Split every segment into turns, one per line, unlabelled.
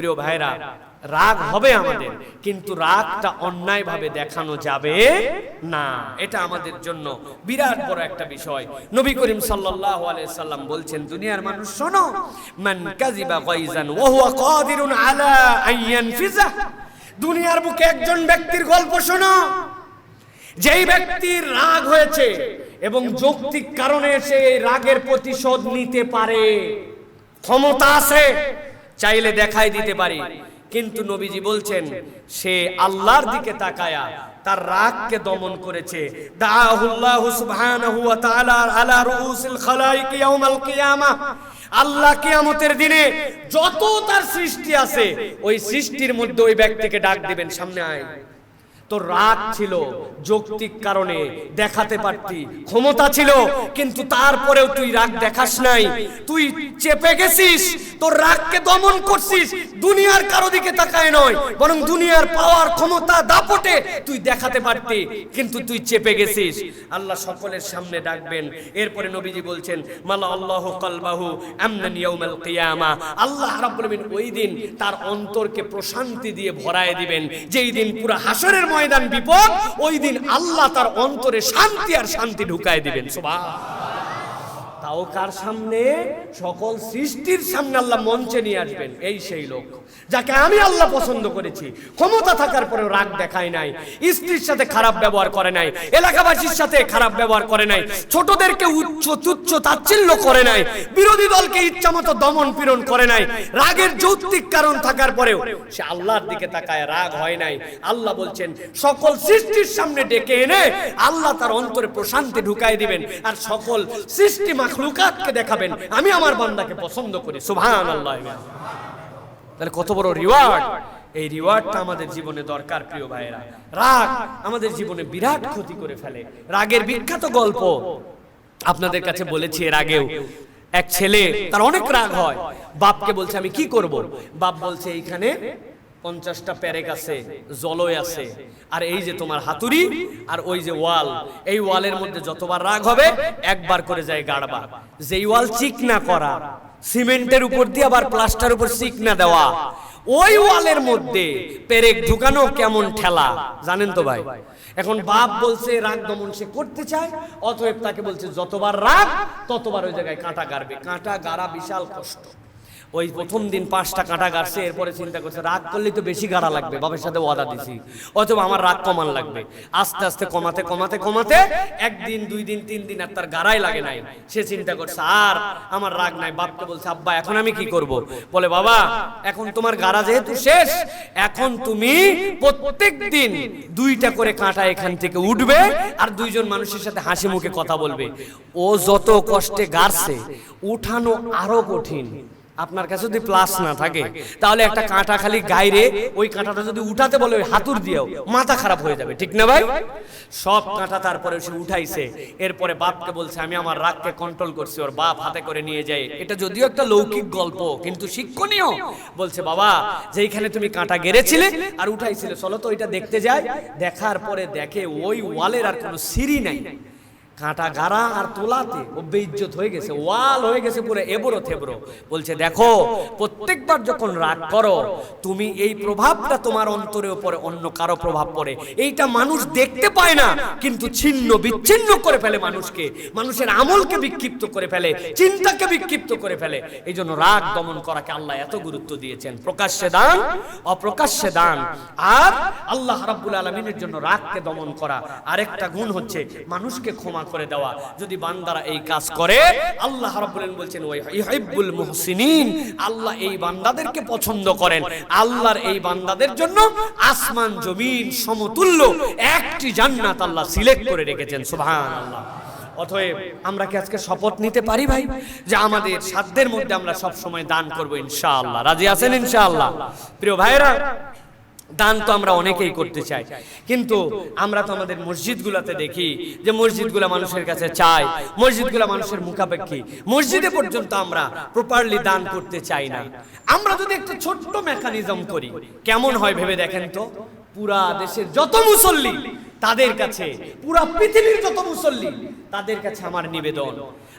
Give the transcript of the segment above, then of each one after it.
প্রিয় ভাইরা রাগ হবে আমাদের কিন্তু রাগটা অন্যায়ভাবে দেখানো যাবে না। এটা আমাদের জন্য বিরাট বড় একটা বিষয়। নবী করিম সাল্লাল্লাহু আলাইহি সাল্লাম বলছেন দুনিয়ার মানুষ শোনো মান কাযিবা গায়জান ওয়া হুয়া কাদিরুন আলা আন ইয়ানফিজা। দুনিয়ার বুকে একজন ব্যক্তির গল্প শোনো। যেই ব্যক্তির রাগ হয়েছে এবং যৌক্তিক কারণে সে এই রাগের প্রতিশোধ নিতে পারে। ক্ষমতা আছে চাইলে দেখাই দিতে পারি। কিন্তু নবীজি বলছেন, সে আল্লাহর দিকে তাকায়া তার রাগকে দমন করেছে। আল্লাহ কিয়ামতের দিনে যত তার সৃষ্টি আছে, ওই সৃষ্টির মধ্যে ওই ব্যক্তিকে ডাক দিবেন, সামনে আয়। তোর রাগ ছিল, যৌক্তিক কারণে দেখাতে পারতি। ক্ষমতা ছিল, কিন্তু তারপরেও তুই রাগ দেখাস নাই। তুই চেপে গেছিস, তোর রাগকে দমন করছিস, দুনিয়ার কারও দিকে তাকায় নয়, বরং দুনিয়ার পাওয়ার ক্ষমতা দাপটে তুই দেখাতে পারতি, কিন্তু তুই চেপে গেছিস। আল্লাহ সকলের সামনে ডাকবেন। এরপরে নবীজি বলছেন, মালা আল্লাহ কলবাহু আমনান কিয়ামা। আল্লাহ রাব্বুল আলামিন ওই দিন তার অন্তরকে প্রশান্তি দিয়ে ভরায় দিবেন। যেই দিন পুরো হাসরের ময়দান বিপদ ওই দিন আল্লাহ তার অন্তরে শান্তি আর শান্তি ঢুকায় দিবেন সুবহান। তাও কার সামনে? সকল সৃষ্টির সামনে আল্লাহ মঞ্চে নিয়ে আসবেন, এই সেই লোক যাকে আমি আল্লাহ পছন্দ করেছি। ক্ষমতা থাকার পরেও রাগ দেখায় নাই, স্ত্রীর সাথে খারাপ ব্যবহার করে নাই, এলাকাবাসীর সাথে খারাপ ব্যবহার করে নাই, ছোটদেরকে উচ্চ, তুচ্ছ, তাচ্ছিল্য করে নাই, বিরোধী দলকে ইচ্ছামতো দমন পীড়ন করে নাই, রাগের যৌক্তিক কারণ থাকার পরেও সে আল্লাহর দিকে তাকায়, রাগ হয় নাই। আল্লাহ বলছেন, সকল সৃষ্টির সামনে ডেকে এনে আল্লাহ তার অন্তরে প্রশান্তি ঢুকাই দিবেন, আর সকল সৃষ্টি মাখলুকাতকে দেখাবেন। আমি আমার বান্দাকে পছন্দ করি। সুবহান আল্লাহ। তাহলে কত বড় রিওয়ার্ড। এই রিওয়ার্ডটা আমাদের জীবনে দরকার, প্রিয় ভাইয়েরা। রাগ আমাদের জীবনে বিরাট ক্ষতি করে ফেলে। রাগের বিখ্যাত গল্প। আপনাদের কাছে বলেছি এর আগেও, এক ছেলে, তার অনেক রাগ হয়। বাপকে বলছে, আমি কি করব? বাপ বলছে, এইখানে পঞ্চাশটা প্যারেক আছে জলই আছে। আর এই যে তোমার হাতুড়ি আর ওই যে ওয়াল, এই ওয়ালের মধ্যে যতবার রাগ হবে, একবার করে যায় গাড়বা। যেই ওয়াল চিকনা করা, সিমেন্টের উপর দিয়ে আবার প্লাস্টার উপর চিকনা দেওয়া, ওই ওয়ালের মধ্যে পেরেক ঢুকানো কেমন ঠেলা, জানেন তো ভাই? এখন বাপ বলছে, রাগ দমন সে করতে চায়, অতএব তাকে বলছে, যতবার রাগ, ততবার ওই জায়গায় কাঁটা গাড়বে। কাঁটা গাড়া বিশাল কষ্ট। ওই প্রথম দিন পাঁচটা কাঁটা গাড়ছে এরপরে চিন্তা করছে, রাগ করলেই তো বেশি গাড়া লাগবে বাবার সাথে ওয়াদা দিছি। অথবা আমার রাগ কমান লাগবে। আস্তে আস্তে কমাতে কমাতে কমাতে একদিন, দুই দিন, তিন দিন আর তার গাড়াই লাগে নাই। সে চিন্তা করছে, আর আমার রাগ নাই। বাপকে বলছে, আব্বা, এখন আমি কি করব? বলে, বাবা, এখন তোমার গাড়া যেহেতু শেষ, এখন তুমি প্রত্যেক দিন দুইটা করে কাঁটা এখান থেকে উঠবে আর দুইজন মানুষের সাথে হাসি মুখে কথা বলবে। ও যত কষ্টে গাড়ছে, উঠানো আরও কঠিন। আপনার কাছে যদি প্লাস না থাকে তাহলে একটা কাঁটা খালি গাইরে ওই কাঁটাটা যদি উঠাতে বলে ওই হাতুর দিয়েও মাথা খারাপ হয়ে যাবে ঠিক না ভাই? সব কাঁটা তারপরে সে উঠাইছে এরপরে বাপকে বলছে আমি আমার রাগকে কন্ট্রোল করছি ওর বাপ হাতে করে নিয়ে যায়। এটা যদিও একটা লৌকিক গল্প কিন্তু শিক্ষণীয়। বলছে বাবা যেইখানে তুমি কাঁটা গেড়েছিলে আর উঠাইছিলে চলো তো ওইটা দেখতে যাই। দেখার পরে দেখে ওই ওয়ালের আর কোনো সিঁড়ি নাই। কাঁটা গাড়া আর তোলাতে। ও বেইজ্জত হয়ে গেছে, ওয়াল হয়ে গেছে পুরো, এবড়ো থেবড়ো। বলছে, দেখো, প্রত্যেকবার যখন রাগ করো, তুমি এই প্রভাবটা তোমার অন্তরের উপরে অন্য কারও প্রভাব পড়ে। এইটা মানুষ দেখতে পায় না, কিন্তু ছিন্ন, বিচ্ছিন্ন করে ফেলে মানুষকে। মানুষের আমলকে বিক্ষিপ্ত করে ফেলে, চিন্তাকে বিক্ষিপ্ত করে ফেলে। এই জন্য রাগ দমন করাকে আল্লাহ এত গুরুত্ব দিয়েছেন। প্রকাশ্যে দান, অপ্রকাশ্যে দান। আর আল্লাহ রাব্বুল আলমিনের জন্য রাগকে দমন করা। আরেকটা গুণ হচ্ছে, মানুষকে ক্ষমা করে দেওয়া। যদি বান্দারা এই কাজ করে, আল্লাহ রাব্বুল বলছেন ওই ইহিব্বুল মুহসিনিন আল্লাহ এই বান্দাদেরকে পছন্দ করেন। আল্লাহর এই বান্দাদের জন্য আসমান, জমিন, সমতুল্য একটি জান্নাত আল্লাহ সিলেক্ট করে রেখেছেন। সুবহানাল্লাহ। অতএব আমরা কি আজকে শপথ নিতে পারি ভাই? যে আমাদের সাধ্যের মধ্যে আমরা সব সময় দান করব ইনশাআল্লাহ। রাজি আছেন ইনশাআল্লাহ? প্রিয় ভাইরা দান তো আমরা অনেকেই করতে চাই। কিন্তু আমরা তো আমাদের মসজিদগুলোতে দেখি যে মসজিদগুলো মানুষের কাছে চায়। মসজিদগুলো মানুষের মুখাপেক্ষী। মসজিদে পর্যন্ত আমরা প্রপারলি দান করতে চাই না। আমরা যদি একটা ছোট্ট মেকানিজম করি কেমন হয় ভেবে দেখেন তো? পুরা দেশের যত মুসল্লি তাদের কাছে পুরা পৃথিবীর যত মুসল্লি তাদের কাছে আমার নিবেদন।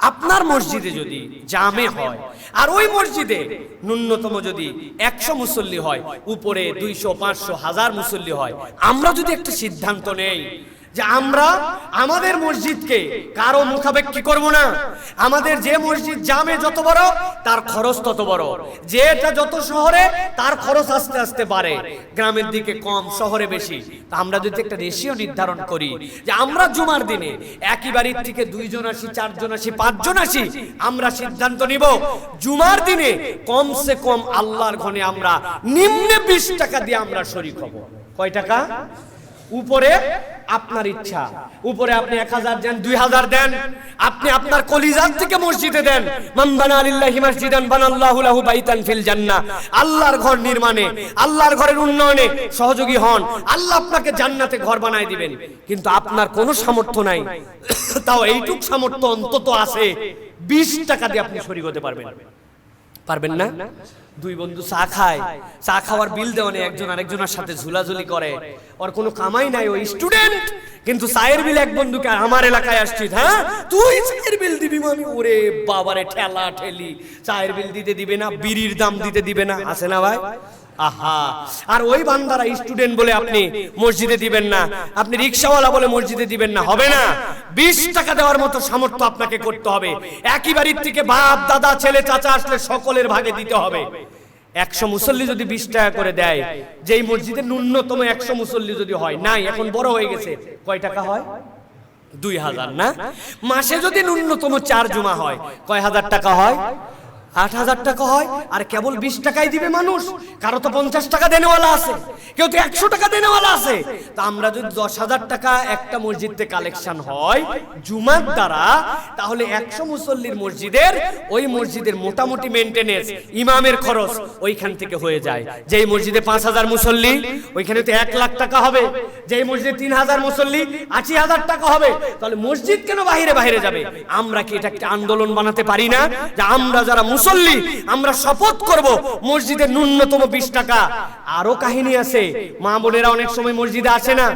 আপনার মসজিদে যদি জামে হয় আর ওই মসজিদে ন্যূনতম যদি একশো মুসল্লি হয় উপরে দুইশো পাঁচশো হাজার মুসল্লি হয় আমরা যদি একটা সিদ্ধান্ত নেই যে আমরা আমাদের মসজিদকে কারও কি করব না? আমাদের যে মসজিদ জামে যত বড়, তার খরচ তত বড়। যেটা যত শহরে, তার খরচ আস্তে আস্তে বাড়ে। গ্রামের দিকে কম, শহরে বেশি। তা আমরা যদি একটা রেশিও নির্ধারণ করি যে আমরা জুমার দিনে একই বাড়ির থেকে দুইজন আসি, চারজন আসি, পাঁচজন আসি, আমরা সিদ্ধান্ত নিব, জুমার দিনে কমসে কম আল্লাহর ঘনে আমরা নিম্নে বিশ টাকা দিয়ে আমরা শরিক হব। কয় টাকা? উপরে আপনার ইচ্ছা। উপরে আপনি এক হাজার দেন, দুই হাজার দেন। আপনি আপনার কলিজার থেকে মসজিদে দেন। মানবানা আলিল্লাহি মসজিদান বানাল্লাহু লাহু বাইতান ফিল জান্নাহ। আল্লাহর ঘর নির্মাণে, আল্লাহর ঘরের উন্নয়নে সহযোগী হন। আল্লাহ আপনাকে জান্নাতে ঘর বানায় দিবেন। কিন্তু আপনার কোনো সামর্থ্য নাই। তাও এইটুক সামর্থ্য অন্তত আছে। বিশ টাকা দিয়ে আপনি শরীর হতে পারবেন। পারবেন না? দুই বন্ধু চা খায়। চা খাওয়ার বিল দেওয়া নেই, একজন আরেকজনের সাথে ঝুলাঝুলি করে। ওর কোনো কামাই নাই, ওই স্টুডেন্ট কিন্তু চায়ের বিল এক বন্ধুকে আমার এলাকায় আসছিস হ্যাঁ তুই চায়ের বিল দিবি মানে? ওরে বাবারে, ঠেলা ঠেলি। চায়ের বিল দিতে দিবে না, বিড়ির দাম দিতে দিবে না। আছে না ভাই? আহা। আর ওই বান্দারা স্টুডেন্ট বলে আপনি মসজিদে দিবেন না। আপনি রিক্সাওয়ালা বলে মসজিদে দিবেন না। হবে না। বিশ টাকা দেওয়ার মতো সামর্থ্য আপনাকে করতে হবে। একই বাড়ির থেকে বাপ, দাদা, ছেলে, চাচা আসলে সকলের ভাগে দিতে হবে। একশো মুসল্লি যদি বিশ টাকা করে দেয়, যেই মসজিদে ন্যূনতম একশো মুসল্লি যদি হয়, নাই, এখন বড় হয়ে গেছে। কয় টাকা হয়? দুই হাজার, না? মাসে যদি ন্যূনতম চার জমা হয়, কয় হাজার টাকা হয়? আট হাজার টাকা হয় আর কেবল বিশ টাকাই দিবে মানুষ। কারও তো পঞ্চাশ টাকা দেনেওয়ালা আছে, কেউ তো একশো টাকা দেনেওয়ালা আছে। তা আমরা যদি দশ হাজার টাকা একটা মসজিদে কালেকশন হয় জুমার দ্বারা, তাহলে একশো মুসল্লির মসজিদের, ওই মসজিদের মোটামুটি মেনটেনেন্স ইমামের খরচ ওইখান থেকে হয়ে যায়। যেই মসজিদে পাঁচ হাজার মুসল্লি, ওইখানে তো এক লাখ টাকা হবে। যেই মসজিদে তিন হাজার মুসল্লি, আশি হাজার টাকা হবে। তাহলে মসজিদ কেন বাহিরে বাহিরে যাবে? আমরা কি এটা একটা আন্দোলন বানাতে পারি না? যে আমরা যারা মুসল্লি, আমরা শপথ করব মসজিদে ন্যূনতম বিশ টাকা। আরও কাহিনী আছে। মা বোনেরা অনেক সময় মসজিদে আসে না।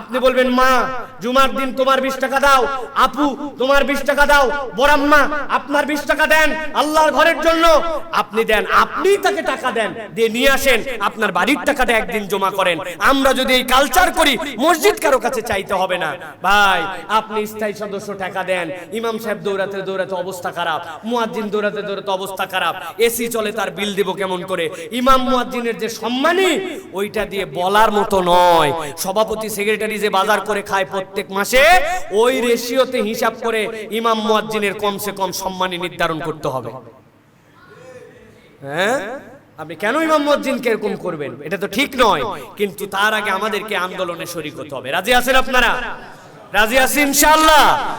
আপনি বলবেন, মা, জুমার দিন তোমার বিশ টাকা দাও। আপু, তোমার বিশ টাকা দাও। বরাম্মা আপনার বিশ টাকা দেন আল্লাহর ঘরের জন্য। আপনি দেন, আপনি তাকে টাকা দেন। দিয়ে নিয়ে আসেন, আপনার বাড়ির টাকাটা একদিন জমা করেন। আমরা যদি এই কালচার করি, মসজিদ কারও কাছে চাইতে হবে না। ভাই, আপনি স্থায়ী সদস্য, টাকা দেন। ইমাম সাহেব দৌড়াতে দৌড়াতে অবস্থা খারাপ। মুয়াজ্জিন দৌড়াতে দৌড়াতে অবস্থা খারাপ। এসি চলে, তার বিল দিব কেমন করে? ইমাম মুয়াজ্জিনের যে সম্মানী ওইটা দিয়ে বলার মতো নয়। সভাপতি, সেক্রেটারি যে বাজার করে খায় প্রত্যেক মাসে, ওই রেশিওতে হিসাব করে ইমাম মুয়াজ্জিনের কমসে কম সম্মানী নির্ধারণ করতে হবে। হ্যাঁ? আপনি কেন ইমাম মসজিদকে এরকম করবেন? এটা তো ঠিক নয়। কিন্তু তার আগে আমাদেরকে আন্দোলনে শরিক হতে হবে। রাজি আছেন আপনারা? রাজি আছেন ইনশাআল্লাহ।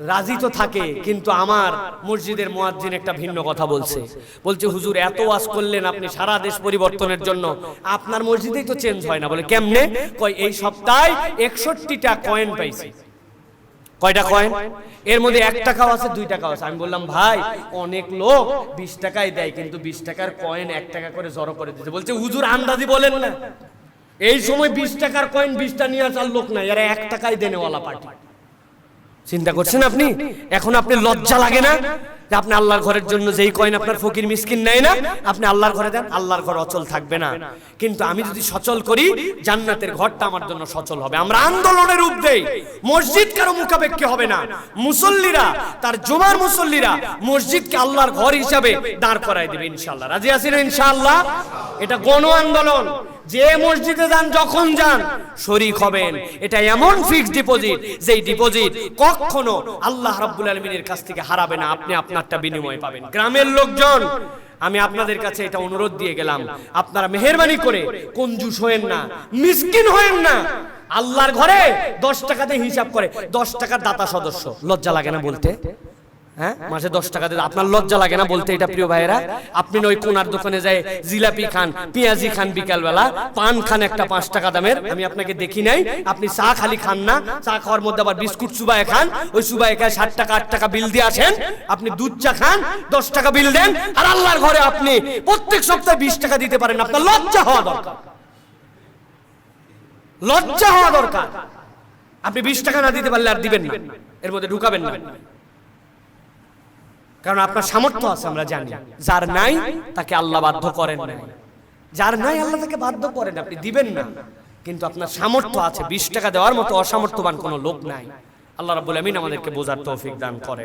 রাজি তো থাকে, কিন্তু আমার মসজিদের মুয়াজ্জিন একটা ভিন্ন কথা বলছে। বলছে, হুজুর, এত ওয়াজ করলেন আপনি সারা দেশ পরিবর্তনের জন্য। আপনার মসজিদেই তো চেঞ্জ হয় না। বলে, কেমনে? কয়, এই সপ্তাহে একষট্টিটা কয়েন পাইছি। কয়টা কয়েন এর মধ্যে এক টাকাও আছে, দুই টাকাও আছে। আমি বললাম, ভাই, অনেক লোক বিশ টাকাই দেয়, কিন্তু বিশ টাকার কয়েন এক টাকা করে জড়ো করে দিতে বলছে, হুজুর, আন্দাজি বলেন না। এই সময় বিশ টাকার কয়েন বিশটা নিয়ে আসার লোক নাই। এরা এক টাকাই দেনেওয়ালা পার্টি চিন্তা করছেন আপনি? এখন আপনি লজ্জা লাগে না? যে আপনি আল্লাহর ঘরের জন্য যেই কয়েন আপনার ফকির মিসকিন নেয় না আপনি আল্লাহর ঘরে দেন আল্লাহর ঘর অচল থাকবে না। কিন্তু আমি যদি সচল করি জান্নাতের ঘরটা আমার জন্য সচল হবে। আমরা আন্দোলনের রূপ দেই। মসজিদ কারও মুখাপেক্ষী হবে না। মুসল্লিরা তার জুমার মুসল্লিরা মসজিদকে আল্লাহর ঘর হিসাবে দাঁড় করাই দেবে ইনশাআল্লাহ। রাজি আছেন ইনশাআল্লাহ? এটা গণ আন্দোলন। যে মসজিদে যান, যখন যান, শরিক হবেন। এটা এমন ফিক্সড ডিপোজিট যেই ডিপোজিট কখনো আল্লাহ রাব্বুল আলামিনের কাছ থেকে হারাবে না। আপনি আপনারটা বিনিময় পাবেন। গ্রামের লোকজন, আমি আপনাদের কাছে এটা অনুরোধ দিয়ে গেলাম। আপনারা মেহরবানি করে কঞ্জুস হয়েন না, মিসকিন হয়েন না। আল্লাহর ঘরে দশ টাকাতে হিসাব করে, দশ টাকার দাতা সদস্য। লজ্জা লাগে না বলতে? হ্যাঁ? মাসে দশ টাকা দিতে আপনার লজ্জা লাগে না বলতে এটা প্রিয় ভাইয়েরা? আপনি ওই কোনার দোকানে যায় জিলাপি খান, পেঁয়াজি খান বিকালবেলা, পান খান একটা পাঁচ টাকা দামের, আমি আপনাকে দেখি নাই, আপনি চা খালি খান না, চা খাওয়ার মধ্যে আবার বিস্কুট সুবাই খান, ওই সুবাই খায় ষাট টাকা, আট টাকা বিল দিয়ে আসেন, আপনি দুধ চা খান, দশ টাকা বিল দেন, আর আল্লাহর ঘরে আপনি প্রত্যেক সপ্তাহে বিশ টাকা দিতে পারেন, আপনার লজ্জা হওয়া দরকার। লজ্জা হওয়া দরকার। আপনি বিশ টাকা না দিতে পারলে আর দিবেন না, এর মধ্যে ঢুকাবেন না। কারণ আপনার সামর্থ্য আছে, আমরা জানি। যার নাই, তাকে আল্লাহ বাধ্য করেন নাই। যার নাই, আল্লাহ তাকে বাধ্য করেন। আপনি দিবেন না। কিন্তু আপনার সামর্থ্য আছে, বিশ টাকা দেওয়ার মতো অসামর্থ্যবান কোনো লোক নাই। আল্লাহ রাবুল আমিন আমাদেরকে বোঝার তৌফিক দান করে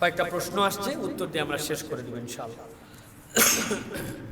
কয়েকটা প্রশ্ন আসছে, উত্তর দিয়ে আমরা শেষ করে দেব ইনশাআল্লাহ।